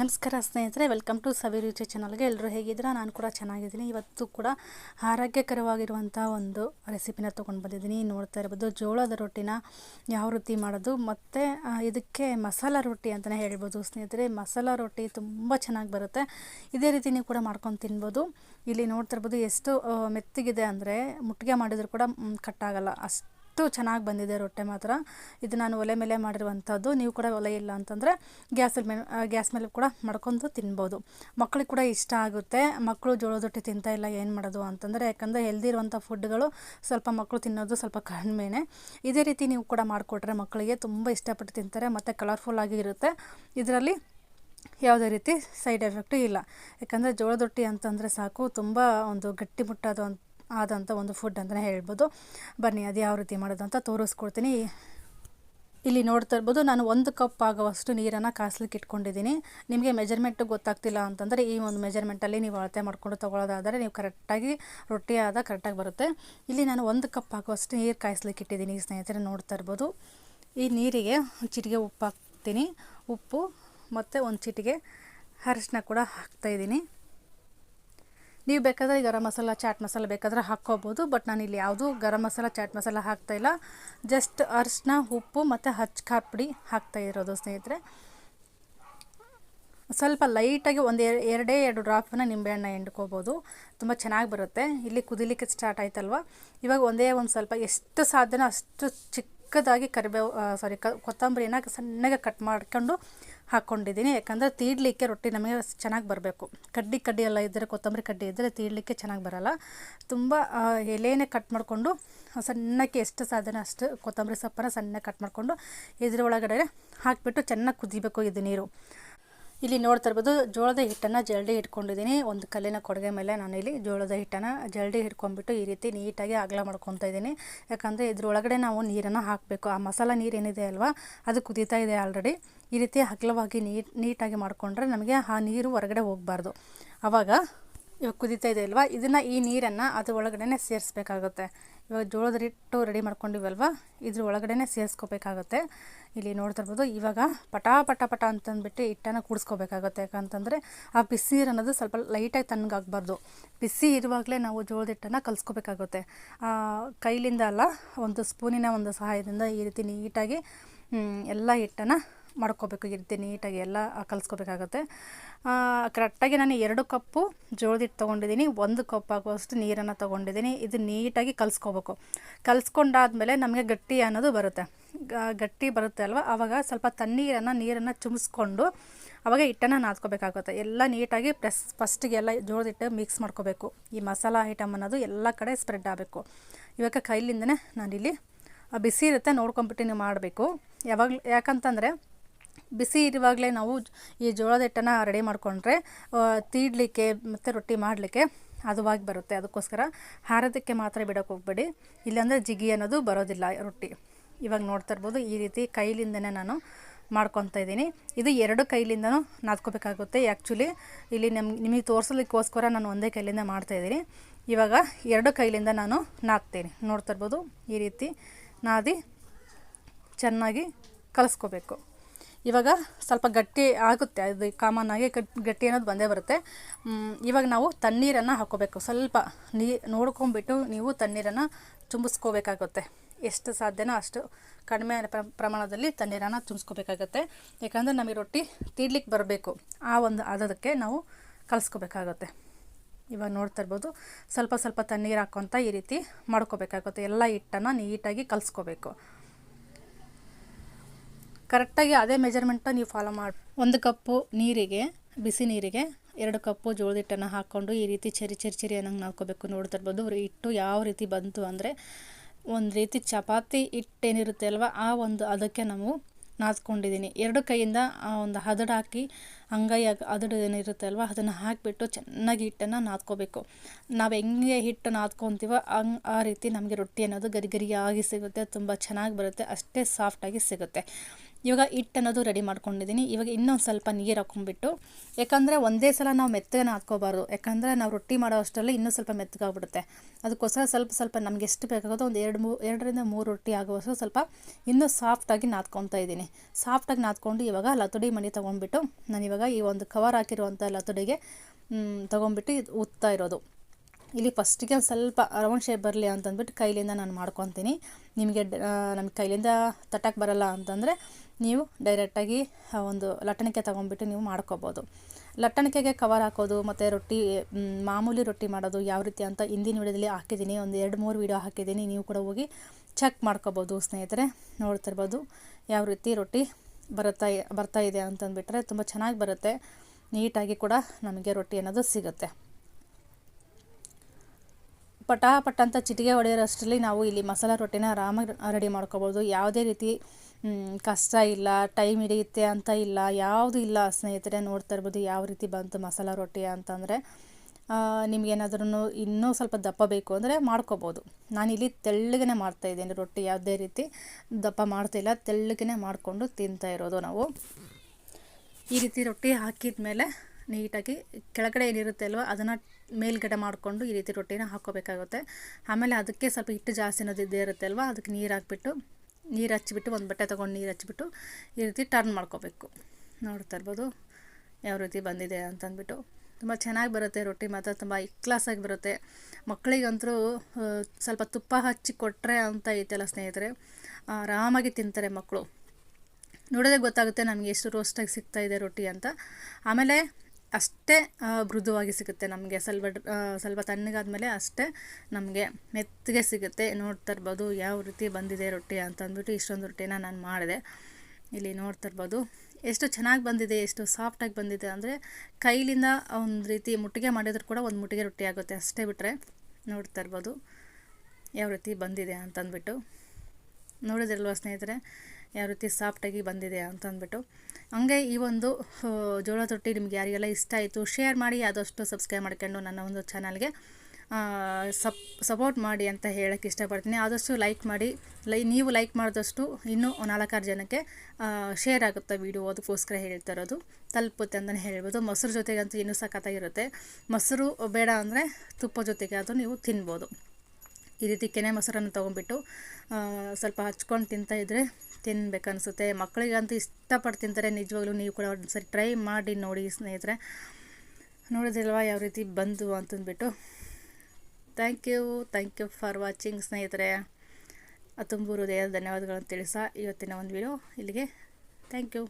ನಮಸ್ಕಾರ ಸ್ನೇಹಿತರೆ welcome to ಸವಿರುಚಿ ಚಾನಲ್ಗೆ ಎಲ್ಲರೂ ಹೇಗಿದ್ದೀರಾ? ನಾನು ಕೂಡ ಚೆನ್ನಾಗಿದ್ದೀನಿ. ಇವತ್ತು ಕೂಡ ಆರೋಗ್ಯಕರವಾಗಿರುವಂಥ ಒಂದು ರೆಸಿಪಿನ ತೊಗೊಂಡು ಬಂದಿದ್ದೀನಿ. ನೋಡ್ತಾ ಇರ್ಬೋದು, ಜೋಳದ ರೊಟ್ಟಿನ ಯಾವ ರೀತಿ ಮಾಡೋದು, ಮತ್ತು ಇದಕ್ಕೆ ಮಸಾಲ ರೊಟ್ಟಿ ಅಂತಲೇ ಹೇಳ್ಬೋದು ಸ್ನೇಹಿತರೆ. ಮಸಾಲ ರೊಟ್ಟಿ ತುಂಬ ಚೆನ್ನಾಗಿ ಬರುತ್ತೆ. ಇದೇ ರೀತಿ ನೀವು ಕೂಡ ಮಾಡ್ಕೊಂಡು ತಿನ್ಬೋದು. ಇಲ್ಲಿ ನೋಡ್ತಾ ಇರ್ಬೋದು, ಎಷ್ಟು ಮೆತ್ತಗಿದೆ ಅಂದರೆ ಮುಟ್ಟಿಗೆ ಮಾಡಿದರೂ ಕೂಡ ಕಟ್ಟಾಗಲ್ಲ ಅಷ್ಟು ಅಷ್ಟು ಚೆನ್ನಾಗಿ ಬಂದಿದೆ ರೊಟ್ಟೆ ಮಾತ್ರ. ಇದು ನಾನು ಒಲೆ ಮೇಲೆ ಮಾಡಿರುವಂಥದ್ದು. ನೀವು ಕೂಡ ಒಲೆ ಇಲ್ಲ ಅಂತಂದರೆ ಗ್ಯಾಸ್ ಮೇಲೆ ಗ್ಯಾಸ್ ಮೇಲೆ ಕೂಡ ಮಾಡ್ಕೊಂಡು ತಿನ್ಬೋದು. ಮಕ್ಕಳಿಗೆ ಕೂಡ ಇಷ್ಟ ಆಗುತ್ತೆ. ಮಕ್ಕಳು ಜೋಳದ ರೊಟ್ಟಿ ತಿಂತಾ ಇಲ್ಲ, ಏನು ಮಾಡೋದು ಅಂತಂದರೆ, ಯಾಕಂದರೆ ಹೆಲ್ದಿ ಇರುವಂಥ ಫುಡ್ಗಳು ಸ್ವಲ್ಪ ಮಕ್ಕಳು ತಿನ್ನೋದು ಸ್ವಲ್ಪ ಕಡಿಮೆನೇ ಇದೇ ರೀತಿ ನೀವು ಕೂಡ ಮಾಡಿಕೊಟ್ರೆ ಮಕ್ಕಳಿಗೆ ತುಂಬ ಇಷ್ಟಪಟ್ಟು ತಿಂತಾರೆ, ಮತ್ತು ಕಲರ್ಫುಲ್ ಆಗಿ ಇರುತ್ತೆ. ಇದರಲ್ಲಿ ಯಾವುದೇ ರೀತಿ ಸೈಡ್ ಎಫೆಕ್ಟು ಇಲ್ಲ. ಯಾಕಂದರೆ ಜೋಳದ ರೊಟ್ಟಿ ಅಂತಂದರೆ ಸಾಕು, ತುಂಬ ಒಂದು ಗಟ್ಟಿಮುಟ್ಟಾದ ಆದಂಥ ಒಂದು ಫುಡ್ ಅಂತಲೇ ಹೇಳ್ಬೋದು. ಬನ್ನಿ, ಅದು ಯಾವ ರೀತಿ ಮಾಡೋದು ಅಂತ ತೋರಿಸ್ಕೊಡ್ತೀನಿ. ಇಲ್ಲಿ ನೋಡ್ತಾ ಇರ್ಬೋದು, ನಾನು ಒಂದು ಕಪ್ ಆಗುವಷ್ಟು ನೀರನ್ನು ಕಾಸ್ಲಿಕ್ಕೆ ಇಟ್ಕೊಂಡಿದ್ದೀನಿ. ನಿಮಗೆ ಮೆಜರ್ಮೆಂಟ್ ಗೊತ್ತಾಗ್ತಿಲ್ಲ ಅಂತಂದರೆ ಈ ಒಂದು ಮೆಜರ್ಮೆಂಟಲ್ಲಿ ನೀವು ಅಳತೆ ಮಾಡಿಕೊಂಡು ತೊಗೊಳ್ಳೋದಾದರೆ ನೀವು ಕರೆಕ್ಟಾಗಿ ರೊಟ್ಟಿ ಆದ ಕರೆಕ್ಟಾಗಿ ಬರುತ್ತೆ. ಇಲ್ಲಿ ನಾನು ಒಂದು ಕಪ್ ಆಗುವಷ್ಟು ನೀರು ಕಾಯಿಸ್ಲಿಕ್ಕೆ ಇಟ್ಟಿದ್ದೀನಿ ಸ್ನೇಹಿತರೆ, ನೋಡ್ತಾ ಇರ್ಬೋದು. ಈ ನೀರಿಗೆ ಚಿಟಿಗೆ ಉಪ್ಪು ಹಾಕ್ತೀನಿ. ಉಪ್ಪು ಮತ್ತು ಒಂದು ಚಿಟಿಗೆ ಅರಿಶಿನ ಕೂಡ ಹಾಕ್ತಾಯಿದ್ದೀನಿ ನೀವು ಬೇಕಾದರೆ ಗರಂ ಮಸಾಲ, ಚಾಟ್ ಮಸಾಲ ಬೇಕಾದರೆ ಹಾಕ್ಕೋಬೋದು ಬಟ್ ನಾನು ಇಲ್ಲಿ ಯಾವುದೂ ಗರಂ ಮಸಾಲ, ಚಾಟ್ ಮಸಾಲ ಹಾಕ್ತಾಯಿಲ್ಲ ಜಸ್ಟ್ ಅರಿಶಿನ ಉಪ್ಪು ಮತ್ತು ಹಚ್ಚ ಖಾರ ಪುಡಿ ಹಾಕ್ತಾ ಇರೋದು ಸ್ನೇಹಿತರೆ. ಸ್ವಲ್ಪ ಲೈಟಾಗಿ ಒಂದು ಎರಡೇ ಎರಡು ಡ್ರಾಪನ್ನು ನಿಂಬೆಹಣ್ಣು ಹಿಂಡ್ಕೋಬೋದು. ತುಂಬ ಚೆನ್ನಾಗಿ ಬರುತ್ತೆ. ಇಲ್ಲಿ ಕುದಿಲಿಕ್ಕೆ ಸ್ಟಾರ್ಟ್ ಆಯ್ತಲ್ವ? ಇವಾಗ ಒಂದೇ ಒಂದು ಸ್ವಲ್ಪ ಎಷ್ಟು ಸಾಧ್ಯನೋ ಅಷ್ಟು ಚಿಕ್ಕದಾಗಿ ಕರಿಬೇವು ಸಾರಿ ಕ, ಕೊತ್ತಂಬರಿನ ಸಣ್ಣಗೆ ಕಟ್ ಮಾಡ್ಕೊಂಡು ಹಾಕ್ಕೊಂಡಿದ್ದೀನಿ ಯಾಕಂದರೆ ತೀಡಲಿಕ್ಕೆ ರೊಟ್ಟಿ ನಮಗೆ ಚೆನ್ನಾಗಿ ಬರಬೇಕು. ಕಡ್ಡಿ ಕಡ್ಡಿ ಎಲ್ಲ ಇದ್ದರೆ, ಕೊತ್ತಂಬರಿ ಕಡ್ಡಿ ಇದ್ದರೆ ತೀಡಲಿಕ್ಕೆ ಚೆನ್ನಾಗಿ ಬರಲ್ಲ. ತುಂಬ ಎಲೆನೇ ಕಟ್ ಮಾಡಿಕೊಂಡು ಸಣ್ಣಕ್ಕೆ ಎಷ್ಟು ಸಾಧನ ಅಷ್ಟು ಕೊತ್ತಂಬರಿ ಸೊಪ್ಪನ್ನು ಸಣ್ಣ ಕಟ್ ಮಾಡಿಕೊಂಡು ಇದ್ರ ಒಳಗಡೆ ಹಾಕಿಬಿಟ್ಟು ಚೆನ್ನಾಗಿ ಕುದಿಬೇಕು ಇದು ನೀರು. ಇಲ್ಲಿ ನೋಡ್ತಾ ಇರ್ಬೋದು, ಜೋಳದ ಹಿಟ್ಟನ್ನು ಜಲ್ಡಿ ಇಟ್ಕೊಂಡಿದ್ದೀನಿ. ಒಂದು ಕಲ್ಲಿನ ಕೊಡುಗೆ ಮೇಲೆ ನಾನು ಇಲ್ಲಿ ಜೋಳದ ಹಿಟ್ಟನ್ನು ಜಲ್ಡಿ ಹಿಡ್ಕೊಂಡ್ಬಿಟ್ಟು ಈ ರೀತಿ ನೀಟಾಗಿ ಅಗಲ ಮಾಡ್ಕೊತಾ ಇದ್ದೀನಿ. ಯಾಕಂದರೆ ಇದ್ರೊಳಗಡೆ ನಾವು ನೀರನ್ನು ಹಾಕಬೇಕು. ಆ ಮಸಾಲ ನೀರು ಏನಿದೆ ಅಲ್ವಾ, ಅದು ಕುದೀತಾ ಇದೆ ಆಲ್ರೆಡಿ ಈ ರೀತಿ ಅಗಲವಾಗಿ ನೀಟ್ ನೀಟಾಗಿ ಮಾಡಿಕೊಂಡ್ರೆ ನಮಗೆ ಆ ನೀರು ಹೊರಗಡೆ ಹೋಗಬಾರ್ದು. ಆವಾಗ ಇವಾಗ ಕುದೀತಾ ಇದೆ ಅಲ್ವಾ, ಇದನ್ನು ಈ ನೀರನ್ನು ಅದು ಒಳಗಡೆ ಸೇರಿಸ್ಬೇಕಾಗುತ್ತೆ. ಇವಾಗ ಜೋಳದ ಹಿಟ್ಟು ರೆಡಿ ಮಾಡ್ಕೊಂಡಿವಲ್ವ? ಇದ್ರ ಒಳಗಡೆ ಸೇರಿಸ್ಕೋಬೇಕಾಗುತ್ತೆ. ಇಲ್ಲಿ ನೋಡ್ತಾ ಇರ್ಬೋದು, ಇವಾಗ ಪಟ ಪಟ ಪಟ ಅಂತಂದ್ಬಿಟ್ಟು ಹಿಟ್ಟನ್ನು ಕೂಡಿಸ್ಕೋಬೇಕಾಗುತ್ತೆ. ಯಾಕಂತಂದರೆ ಆ ಬಿಸಿ ಅನ್ನೋದು ಸ್ವಲ್ಪ ಲೈಟಾಗಿ ತಣ್ಣಗಾಗಬಾರ್ದು. ಬಿಸಿ ಇರುವಾಗಲೇ ನಾವು ಜೋಳದ ಹಿಟ್ಟನ್ನು ಕಲಿಸ್ಕೋಬೇಕಾಗುತ್ತೆ. ಕೈಲಿಂದ ಅಲ್ಲ, ಒಂದು ಸ್ಪೂನಿನ ಒಂದು ಸಹಾಯದಿಂದ ಈ ರೀತಿ ನೀಟಾಗಿ ಎಲ್ಲ ಹಿಟ್ಟನ್ನು ಮಾಡ್ಕೋಬೇಕು, ಈ ರೀತಿ ನೀಟಾಗಿ ಎಲ್ಲ ಕಲಿಸ್ಕೋಬೇಕಾಗತ್ತೆ. ಕರೆಕ್ಟಾಗಿ ನಾನು ಎರಡು ಕಪ್ಪು ಜೋಳದ ಹಿಟ್ಟು ತೊಗೊಂಡಿದ್ದೀನಿ, ಒಂದು ಕಪ್ ಆಗುವಷ್ಟು ನೀರನ್ನು ತೊಗೊಂಡಿದ್ದೀನಿ, ಇದು ನೀಟಾಗಿ ಕಲಿಸ್ಕೋಬೇಕು. ಕಲಿಸ್ಕೊಂಡಾದ್ಮೇಲೆ ನಮಗೆ ಗಟ್ಟಿ ಅನ್ನೋದು ಬರುತ್ತೆ. ಗಟ್ಟಿ ಬರುತ್ತೆ ಅಲ್ವಾ? ಆವಾಗ ಸ್ವಲ್ಪ ತಣ್ಣೀರನ್ನು, ನೀರನ್ನು ಚುಮಿಸ್ಕೊಂಡು ಆವಾಗ ಹಿಟ್ಟನ್ನು ನಾದ್ಕೋಬೇಕಾಗುತ್ತೆ. ಎಲ್ಲ ನೀಟಾಗಿ ಪ್ರೆಸ್, ಫಸ್ಟಿಗೆಲ್ಲ ಜೋಳದ ಮಿಕ್ಸ್ ಮಾಡ್ಕೋಬೇಕು. ಈ ಮಸಾಲ ಐಟಮ್ ಅನ್ನೋದು ಎಲ್ಲ ಕಡೆ ಸ್ಪ್ರೆಡ್ ಆಗಬೇಕು. ಇವಾಗ ಕೈಲಿಂದನೇ ನಾನಿಲ್ಲಿ ಬಿಸಿ ಇರುತ್ತೆ, ನೋಡ್ಕೊಂಬಿಟ್ಟು ನೀವು ಮಾಡಬೇಕು. ಯಾವಾಗ ಯಾಕಂತಂದರೆ ಬಿಸಿ ಇರುವಾಗಲೇ ನಾವು ಈ ಜೋಳದ ಹಿಟ್ಟನ್ನು ರೆಡಿ ಮಾಡಿಕೊಂಡ್ರೆ ತೀಡಲಿಕ್ಕೆ ಮತ್ತು ರೊಟ್ಟಿ ಮಾಡಲಿಕ್ಕೆ ಹದವಾಗಿ ಬರುತ್ತೆ. ಅದಕ್ಕೋಸ್ಕರ ಹಾರದಕ್ಕೆ ಮಾತ್ರ ಬಿಡೋಕೆ ಹೋಗ್ಬೇಡಿ. ಇಲ್ಲಾಂದರೆ ಜಿಗಿ ಅನ್ನೋದು ಬರೋದಿಲ್ಲ ರೊಟ್ಟಿ. ಇವಾಗ ನೋಡ್ತಾ ಇರ್ಬೋದು, ಈ ರೀತಿ ಕೈಲಿಂದನೇ ನಾನು ಮಾಡ್ಕೊತಾ ಇದ್ದೀನಿ. ಇದು ಎರಡು ಕೈಲಿಂದನೂ ನಾದ್ಕೋಬೇಕಾಗುತ್ತೆ. ಆ್ಯಕ್ಚುಲಿ ಇಲ್ಲಿ ನಮ್, ನಿಮಗೆ ತೋರಿಸಲಿಕ್ಕೋಸ್ಕರ ನಾನು ಒಂದೇ ಕೈಲಿಂದ ಮಾಡ್ತಾಯಿದ್ದೀನಿ ಇವಾಗ ಎರಡು ಕೈಲಿಂದ ನಾನು ನಾದ್ತೀನಿ. ನೋಡ್ತಾ ಇರ್ಬೋದು, ಈ ರೀತಿ ನಾದಿ ಚೆನ್ನಾಗಿ ಕಲಿಸ್ಕೋಬೇಕು. ಇವಾಗ ಸ್ವಲ್ಪ ಗಟ್ಟಿ ಆಗುತ್ತೆ, ಅದು ಕಾಮನ್ ಆಗಿ ಗಟ್ಟಿ ಅನ್ನೋದು ಬಂದೇ ಬರುತ್ತೆ. ಇವಾಗ ನಾವು ತಣ್ಣೀರನ್ನು ಹಾಕೋಬೇಕು. ಸ್ವಲ್ಪ ನೀ ನೋಡ್ಕೊಂಬಿಟ್ಟು ನೀವು ತಣ್ಣೀರನ್ನು ಚುಂಬಿಸ್ಕೋಬೇಕಾಗುತ್ತೆ ಎಷ್ಟು ಸಾಧ್ಯನೋ ಅಷ್ಟು ಕಡಿಮೆ ಪ್ರಮಾಣದಲ್ಲಿ ತಣ್ಣೀರನ್ನು ತುಂಬಿಸ್ಕೋಬೇಕಾಗತ್ತೆ. ಯಾಕಂದರೆ ನಮಗೆ ರೊಟ್ಟಿ ತೀಡ್ಲಿಕ್ಕೆ ಬರಬೇಕು. ಆ ಒಂದು ಅದಕ್ಕೆ ನಾವು ಕಲಿಸ್ಕೋಬೇಕಾಗುತ್ತೆ. ಇವಾಗ ನೋಡ್ತಾ ಇರ್ಬೋದು, ಸ್ವಲ್ಪ ಸ್ವಲ್ಪ ತಣ್ಣೀರು ಹಾಕ್ಕೊತ ಈ ರೀತಿ ಮಾಡ್ಕೋಬೇಕಾಗುತ್ತೆ. ಎಲ್ಲ ಹಿಟ್ಟನ್ನು ನೀಟಾಗಿ ಕಲಿಸ್ಕೋಬೇಕು. ಕರೆಕ್ಟಾಗಿ ಅದೇ ಮೆಜರ್ಮೆಂಟ್ನ ನೀವು ಫಾಲೋ ಮಾಡಿ ಒಂದು ಕಪ್ಪು ನೀರಿಗೆ, ಬಿಸಿ ನೀರಿಗೆ, ಎರಡು ಕಪ್ಪು ಜೋಳದ ಹಿಟ್ಟನ್ನು ಹಾಕ್ಕೊಂಡು ಈ ರೀತಿ ಚರಿ ಚರಿ ಚರಿ ಅನ್ನಂಗೆ ನಾದ್ಕೋಬೇಕು ನೋಡ್ತಾ ಇರ್ಬೋದು. ಹಿಟ್ಟು ಯಾವ ರೀತಿ ಬಂತು ಅಂದರೆ ಒಂದು ರೀತಿ ಚಪಾತಿ ಹಿಟ್ಟೇನಿರುತ್ತೆ ಅಲ್ವಾ, ಆ ಒಂದು ಅದಕ್ಕೆ ನಾವು ನಾದ್ಕೊಂಡಿದ್ದೀನಿ ಎರಡು ಕೈಯಿಂದ ಆ ಒಂದು ಹದಡು ಹಾಕಿ, ಅಂಗೈ ಹದಡು ಏನಿರುತ್ತೆ ಅಲ್ವಾ, ಅದನ್ನು ಹಾಕಿಬಿಟ್ಟು ಚೆನ್ನಾಗಿ ಹಿಟ್ಟನ್ನು ನಾದ್ಕೋಬೇಕು. ನಾವು ಹೆಂಗೆ ಹಿಟ್ಟು ನಾದ್ಕೊತೀವೋ ಹಂಗೆ ಆ ರೀತಿ ನಮಗೆ ರೊಟ್ಟಿ ಅನ್ನೋದು ಗರಿ ಗರಿಯಾಗಿ ಸಿಗುತ್ತೆ, ತುಂಬ ಚೆನ್ನಾಗಿ ಬರುತ್ತೆ, ಅಷ್ಟೇ ಸಾಫ್ಟಾಗಿ ಸಿಗುತ್ತೆ. ಇವಾಗ ಹಿಟ್ಟು ಅನ್ನೋದು ರೆಡಿ ಮಾಡ್ಕೊಂಡಿದ್ದೀನಿ. ಇವಾಗ ಇನ್ನೊಂದು ಸ್ವಲ್ಪ ನೀರು ಹಾಕೊಂಡ್ಬಿಟ್ಟು, ಯಾಕಂದರೆ ಒಂದೇ ಸಲ ನಾವು ಮೆತ್ತಗೆ ಹಾಕ್ಕೋಬಾರ್ದು. ಯಾಕಂದರೆ ನಾವು ರೊಟ್ಟಿ ಮಾಡೋ ಅಷ್ಟರಲ್ಲಿ ಇನ್ನೂ ಸ್ವಲ್ಪ ಮೆತ್ತಗಾಗ್ಬಿಡುತ್ತೆ. ಅದಕ್ಕೋಸ್ಕರ ಸ್ವಲ್ಪ ಸ್ವಲ್ಪ ನಮ್ಗೆ ಎಷ್ಟು ಬೇಕಾಗುತ್ತೋ ಒಂದು ಎರಡು ಮೂರು ಎರಡರಿಂದ ಮೂರು ರೊಟ್ಟಿ ಆಗುವಷ್ಟು ಸ್ವಲ್ಪ ಇನ್ನೂ ಸಾಫ್ಟಾಗಿ ನಾದ್ಕೊತಾ ಇದ್ದೀನಿ. ಸಾಫ್ಟಾಗಿ ನಾದ್ಕೊಂಡು ಇವಾಗ ಲತುಡಿ ಮಣಿ ತೊಗೊಂಡ್ಬಿಟ್ಟು, ನಾನು ಇವಾಗ ಈ ಒಂದು ಕವರ್ ಹಾಕಿರುವಂಥ ಲತುಡಿಗೆ ತೊಗೊಂಡ್ಬಿಟ್ಟು ಉತ್ತಾ ಇರೋದು. ಇಲ್ಲಿ ಫಸ್ಟಿಗೆ ಒಂದು ಸ್ವಲ್ಪ ರೌಂಡ್ ಶೇಪ್ ಬರಲಿ ಅಂತಂದ್ಬಿಟ್ಟು ಕೈಲಿಂದ ನಾನು ಮಾಡ್ಕೊತೀನಿ. ನಿಮಗೆ ನಮಗೆ ಕೈಲಿಂದ ತಟ್ಟಕ್ಕೆ ಬರಲ್ಲ ಅಂತಂದರೆ ನೀವು ಡೈರೆಕ್ಟಾಗಿ ಒಂದು ಲಟ್ಟಣಿಕೆ ತೊಗೊಂಡ್ಬಿಟ್ಟು ನೀವು ಮಾಡ್ಕೋಬೋದು. ಲಟ್ಟಣಿಕೆಗೆ ಕವರ್ ಹಾಕೋದು, ಮತ್ತು ರೊಟ್ಟಿ ಮಾಮೂಲಿ ರೊಟ್ಟಿ ಮಾಡೋದು ಯಾವ ರೀತಿ ಅಂತ ಹಿಂದಿನ ವಿಡಿಯೋದಲ್ಲಿ ಹಾಕಿದ್ದೀನಿ. ಒಂದು ಎರಡು ಮೂರು ವೀಡಿಯೋ ಹಾಕಿದ್ದೀನಿ. ನೀವು ಕೂಡ ಹೋಗಿ ಚೆಕ್ ಮಾಡ್ಕೋಬೋದು ಸ್ನೇಹಿತರೆ. ನೋಡ್ತಿರ್ಬೋದು ಯಾವ ರೀತಿ ರೊಟ್ಟಿ ಬರುತ್ತಾ ಬರ್ತಾ ಇದೆ ಅಂತಂದ್ಬಿಟ್ರೆ ತುಂಬ ಚೆನ್ನಾಗಿ ಬರುತ್ತೆ. ನೀಟಾಗಿ ಕೂಡ ನಮಗೆ ರೊಟ್ಟಿ ಅನ್ನೋದು ಸಿಗುತ್ತೆ. ಪಟಾಪಟ್ ಅಂತ ಚಿಟಿಗೆ ಹೊಡೆಯೋರಷ್ಟರಲ್ಲಿ ನಾವು ಇಲ್ಲಿ ಮಸಾಲ ರೊಟ್ಟಿನ ಆರಾಮಾಗಿ ರೆಡಿ ಮಾಡ್ಕೋಬೋದು. ಯಾವುದೇ ರೀತಿ ಕಷ್ಟ ಇಲ್ಲ, ಟೈಮ್ ಹಿಡಿಯುತ್ತೆ ಅಂತ ಇಲ್ಲ, ಯಾವುದು ಇಲ್ಲ ಸ್ನೇಹಿತರೆ ನೋಡ್ತಾ ಇರ್ಬೋದು ಯಾವ ರೀತಿ ಬಂತು ಮಸಾಲ ರೊಟ್ಟಿ ಅಂತಂದರೆ. ನಿಮಗೇನಾದ್ರೂ ಇನ್ನೂ ಸ್ವಲ್ಪ ದಪ್ಪ ಬೇಕು ಅಂದರೆ ಮಾಡ್ಕೋಬೋದು. ನಾನಿಲ್ಲಿ ಮಾಡ್ತಾ ಇದ್ದೀನಿ ರೊಟ್ಟಿ, ಯಾವುದೇ ರೀತಿ ದಪ್ಪ ಮಾಡ್ತಾಯಿಲ್ಲ ತೆಳ್ಳಗೆ ಮಾಡಿಕೊಂಡು ತಿಂತಾ ಇರೋದು ನಾವು. ಈ ರೀತಿ ರೊಟ್ಟಿ ಹಾಕಿದ ಮೇಲೆ ನೀಟಾಗಿ ಕೆಳಗಡೆ ಏನಿರುತ್ತೆ ಅಲ್ವ, ಅದನ್ನು ಮೇಲ್ಗಡೆ ಮಾಡಿಕೊಂಡು ಈ ರೀತಿ ರೊಟ್ಟಿನ ಹಾಕೋಬೇಕಾಗುತ್ತೆ ಆಮೇಲೆ ಅದಕ್ಕೆ ಸ್ವಲ್ಪ ಹಿಟ್ಟು ಜಾಸ್ತಿ ಅನ್ನೋದು ಇದ್ದೇ ಇರುತ್ತೆ ಅಲ್ವ, ಅದಕ್ಕೆ ನೀರು ಹಾಕ್ಬಿಟ್ಟು, ನೀರು ಹಚ್ಚಿಬಿಟ್ಟು, ಒಂದು ಬಟ್ಟೆ ತೊಗೊಂಡು ನೀರು ಹಚ್ಚಿಬಿಟ್ಟು ಈ ರೀತಿ ಟರ್ನ್ ಮಾಡ್ಕೋಬೇಕು. ನೋಡ್ತಾ ಇರ್ಬೋದು ಯಾವ ರೀತಿ ಬಂದಿದೆ ಅಂತಂದ್ಬಿಟ್ಟು ತುಂಬ ಚೆನ್ನಾಗಿ ಬರುತ್ತೆ ರೊಟ್ಟಿ ಮಾತ್ರ, ತುಂಬ ಇಕ್ಲಾಸಾಗಿ ಬರುತ್ತೆ. ಮಕ್ಕಳಿಗಂತರೂ ಸ್ವಲ್ಪ ತುಪ್ಪ ಹಚ್ಚಿ ಕೊಟ್ಟರೆ ಅಂತ ಐತೆಲ್ಲ ಸ್ನೇಹಿತರೆ, ಆರಾಮಾಗಿ ತಿಂತಾರೆ ಮಕ್ಕಳು ನೋಡೋದೇ ಗೊತ್ತಾಗುತ್ತೆ ನಮಗೆ ಎಷ್ಟು ರೋಸ್ಟಾಗಿ ಸಿಗ್ತಾಯಿದೆ ರೊಟ್ಟಿ ಅಂತ. ಆಮೇಲೆ ಅಷ್ಟೇ ಮೃದುವಾಗಿ ಸಿಗುತ್ತೆ ನಮಗೆ. ಸ್ವಲ್ಪ ಸ್ವಲ್ಪ ತಣ್ಣಗಾದ್ಮೇಲೆ ಅಷ್ಟೇ ನಮಗೆ ಮೆತ್ತಗೆ ಸಿಗುತ್ತೆ. ನೋಡ್ತಾ ಇರ್ಬೋದು ಯಾವ ರೀತಿ ಬಂದಿದೆ ರೊಟ್ಟಿ ಅಂತ ಅಂದ್ಬಿಟ್ಟು ಇಷ್ಟೊಂದು ರೊಟ್ಟಿನ ನಾನು ಮಾಡಿದೆ. ಇಲ್ಲಿ ನೋಡ್ತಾ ಇರ್ಬೋದು ಎಷ್ಟು ಚೆನ್ನಾಗಿ ಬಂದಿದೆ, ಎಷ್ಟು ಸಾಫ್ಟಾಗಿ ಬಂದಿದೆ ಅಂದರೆ ಕೈಲಿಂದ ಒಂದು ರೀತಿ ಮುಟ್ಟಿಗೆ ಮಾಡಿದ್ರು ಕೂಡ ಒಂದು ಮುಟ್ಟಿಗೆ ರೊಟ್ಟಿ ಆಗುತ್ತೆ. ಅಷ್ಟೇ ಬಿಟ್ಟರೆ ನೋಡ್ತಾ ಇರ್ಬೋದು ಯಾವ ರೀತಿ ಬಂದಿದೆ ಅಂತಂದ್ಬಿಟ್ಟು. ನೋಡಿದ್ರಲ್ವ ಸ್ನೇಹಿತರೆ? ಯಾವ ರೀತಿ ಸಾಫ್ಟಾಗಿ ಬಂದಿದೆ ಅಂತ ಅಂದ್ಬಿಟ್ಟು ಹಂಗೆ ಈ ಒಂದು ಜೋಳ ರೊಟ್ಟಿ ನಿಮ್ಗೆ ಯಾರಿಗೆಲ್ಲ ಇಷ್ಟ ಆಯಿತು ಶೇರ್ ಮಾಡಿ, ಆದಷ್ಟು ಸಬ್ಸ್ಕ್ರೈಬ್ ಮಾಡ್ಕೊಂಡು ನನ್ನ ಒಂದು ಚಾನಲ್ಗೆ ಸಪ್ ಸಪೋರ್ಟ್ ಮಾಡಿ ಅಂತ ಹೇಳೋಕ್ಕೆ ಇಷ್ಟಪಡ್ತೀನಿ. ಆದಷ್ಟು ಲೈಕ್ ಮಾಡಿ, ಲೈ, ನೀವು ಲೈಕ್ ಮಾಡಿದಷ್ಟು ಇನ್ನೂ ನಾಲ್ಕಾರು ಜನಕ್ಕೆ ಶೇರ್ ಆಗುತ್ತೆ ವೀಡಿಯೋ ಅದಕ್ಕೋಸ್ಕರ ಹೇಳ್ತಾ ಇರೋದು. ತಲುಪುತ್ತೆ ಅಂತಲೇ ಹೇಳ್ಬೋದು. ಮೊಸರು ಜೊತೆಗಂತೂ ಇನ್ನೂ ಸಖತ್ತಾಗಿರುತ್ತೆ. ಮೊಸರು ಬೇಡ ಅಂದರೆ ತುಪ್ಪ ಜೊತೆಗೆ ಅದು ನೀವು ತಿನ್ಬೋದು. ಈ ರೀತಿ ಕೆನೆ ಮೊಸರನ್ನು ತೊಗೊಂಡ್ಬಿಟ್ಟು ಸ್ವಲ್ಪ ಹಚ್ಕೊಂಡು ತಿಂತಾಯಿದ್ರೆ ತಿನ್ಬೇಕನ್ಸುತ್ತೆ. ಮಕ್ಕಳಿಗಂತೂ ಇಷ್ಟಪಟ್ಟು ತಿಂತಾರೆ. ನಿಜವಾಗ್ಲೂ ನೀವು ಕೂಡ ಒಂದು ಸರಿ ಟ್ರೈ ಮಾಡಿ ನೋಡಿ ಸ್ನೇಹಿತರೆ. ನೋಡಿದಿಲ್ವಾ ಯಾವ ರೀತಿ ಬಂದು ಅಂತಂದ್ಬಿಟ್ಟು. Thank you thank you for watching ಸ್ನೇಹಿತರೆ. ತುಂಬ ಹೃದಯ ಧನ್ಯವಾದಗಳನ್ನು ತಿಳಿಸ ಇವತ್ತಿನ ಒಂದು ವಿಡಿಯೋ ಇಲ್ಲಿಗೆ. Thank you